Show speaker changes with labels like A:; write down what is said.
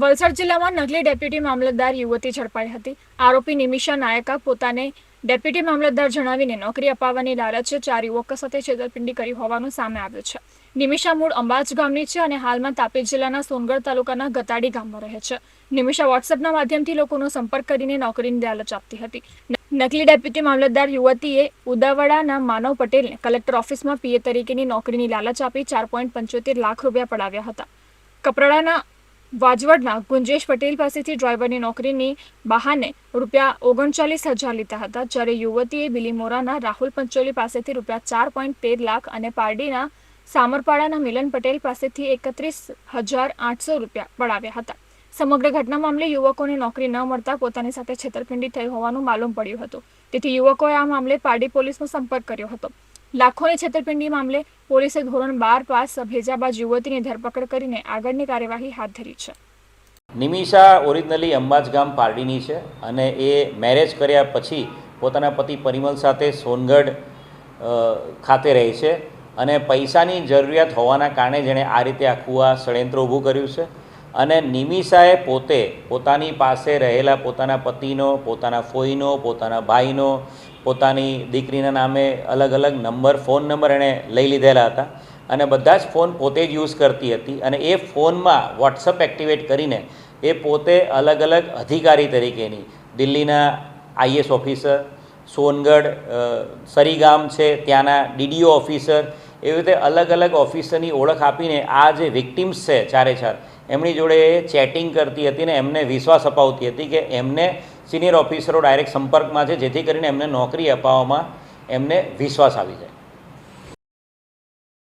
A: વલસાડ જિલ્લામાં નકલી ડેપ્યુટી મામલતદાર યુવતી ઝડપાઈ હતી. આરોપી નિમિષા નાયકા પોતાને ડેપ્યુટી મામલતદાર જણાવીને નોકરી અપાવવાની લાલચે ચાર યુવકો સાથે છેતરપિંડી કરી હોવાનું સામે આવ્યું છે. નિમિષા મૂળ અંબાજ ગામની છે અને હાલમાં તાપી જિલ્લાના સોનગઢ તાલુકાના ગતાડી ગામમાં રહે છે. નિમિષા વોટ્સએપના માધ્યમથી લોકોનો સંપર્ક કરીને નોકરીની લાલચ આપતી હતી. નકલી ડેપ્યુટી મામલતદાર યુવતીએ ઉદાવાડાના માનવ પટેલને કલેક્ટર ઓફિસમાં પીએ તરીકેની નોકરીની લાલચ આપી ચાર પોઈન્ટ પંચોતેર લાખ રૂપિયા પડાવ્યા હતા. કપરાડાના વાજવડના ગુંજેશ પટેલ પાસેથી ડ્રાઈવરની નોકરીની બહાને રૂપિયા ઓગણચાલીસ હજાર લીધા હતા. જ્યારે યુવતીએ બિલીમોરાના રાહુલ પંચોલી પાસેથી રૂપિયા ચાર પોઈન્ટ તેર લાખ અને પારડીના સામરપાડાના મિલન પટેલ પાસેથી એકત્રીસ હજાર આઠસો રૂપિયા પડાવ્યા હતા. સમગ્ર ઘટના મામલે યુવકોને નોકરી ન મળતા પોતાની સાથે છેતરપિંડી થઈ હોવાનું માલુમ પડ્યું હતું. તેથી યુવકોએ આ મામલે પારડી પોલીસનો સંપર્ક કર્યો હતો. લાખોની છેતરપિંડી મામલે પોલીસે ધોરણ બાર પાસ ભેજા બાદ યુવતીની ધરપકડ કરીને આગળની કાર્યવાહી હાથ ધરી છે.
B: નિમિષા ઓરિજિનલી અંબાજ ગામ પારડીની છે અને એ મેરેજ કર્યા પછી પોતાના પતિ પરિમલ સાથે સોનગઢ ખાતે રહે છે અને પૈસાની જરૂરિયાત હોવાના કારણે જેણે આ રીતે આખું આ ષડયંત્ર ઊભું કર્યું છે અને નિમિષાએ પોતે પોતાની પાસે રહેલા પોતાના પતિનો, પોતાના ફોઈનો, પોતાના ભાઈનો પોતાની દીકરીના નામે અલગ અલગ નંબર, ફોન નંબર એણે લઈ લીધેલા હતા. અને બધા જ ફોન પોતે જ યુઝ કરતી હતી અને એ ફોનમાં વોટ્સઅપ એક્ટિવેટ કરીને એ પોતે અલગ અલગ અધિકારી તરીકેની દિલ્હીના આઈએસ ઓફિસર, સોનગઢ સરીગામ છે, ત્યાંના ડીડીઓ ઓફિસર એવી રીતે અલગ અલગ ઓફિસરની ઓળખ આપીને આ જે વિક્ટિમ્સ છે ચારે ચાર એમની જોડે ચેટિંગ કરતી હતી ને એમને વિશ્વાસ અપાવતી હતી કે એમને સિનિયર ઓફિસરો ડાયરેક્ટ સંપર્કમાં છે, જેથી કરીને એમને નોકરી અપાવવામાં એમને વિશ્વાસ આવી જાય.